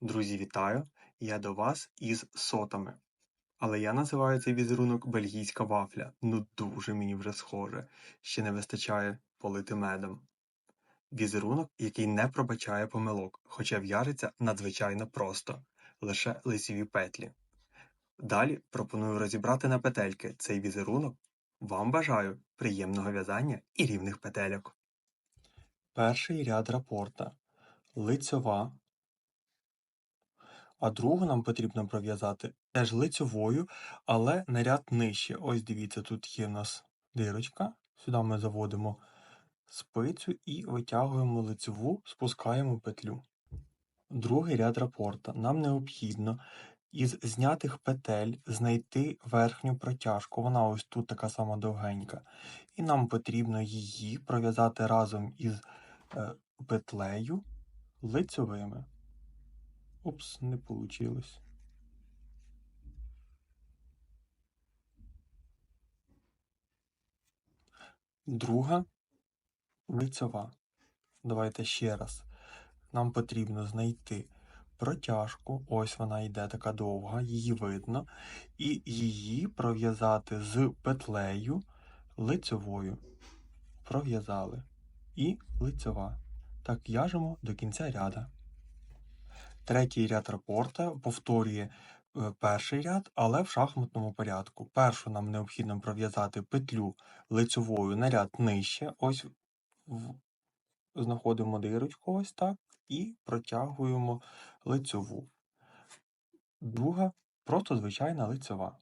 Друзі, вітаю! Я до вас із сотами. Але я називаю цей візерунок бельгійська вафля. Ну дуже мені вже схоже. Ще не вистачає полити медом. Візерунок, який не пробачає помилок, хоча в'яжеться надзвичайно просто, лише лицеві петлі. Далі пропоную розібрати на петельки цей візерунок. Вам бажаю приємного в'язання і рівних петельок. Перший ряд рапорта. Лицьова а другу нам потрібно пров'язати теж лицьовою, але на ряд нижче. Ось дивіться, тут є в нас дирочка. Сюди ми заводимо спицю і витягуємо лицьову, спускаємо петлю. Другий ряд рапорта. Нам необхідно із знятих петель знайти верхню протяжку. Вона ось тут така сама довгенька. І нам потрібно її пров'язати разом із е, петлею лицьовими. Упс, не получилось. Друга лицьова. Давайте ще раз. Нам потрібно знайти протяжку, ось вона йде така довга, її видно, і її пров'язати з петлею лицьовою. Пров'язали. І лицьова. Так в'яжемо до кінця ряда. Третій ряд рапорта повторює е, перший ряд, але в шахматному порядку. Першу нам необхідно пров'язати петлю лицьовою на ряд нижче. Ось знаходимо дирочку ось так і протягуємо лицьову. Друга просто звичайна лицьова.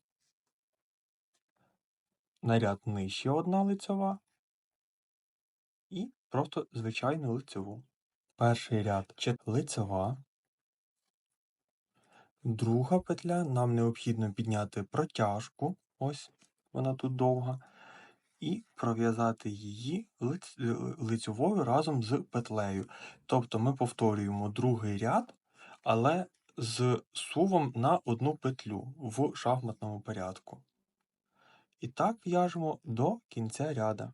На ряд нижче одна лицьова і просто звичайну лицьову. Перший ряд лицьова. Друга петля нам необхідно підняти протяжку, ось вона тут довга, і пров'язати її лиць, е, лицьовою разом з петлею. Тобто ми повторюємо другий ряд, але з сувом на одну петлю в шахматному порядку. І так в'яжемо до кінця ряда.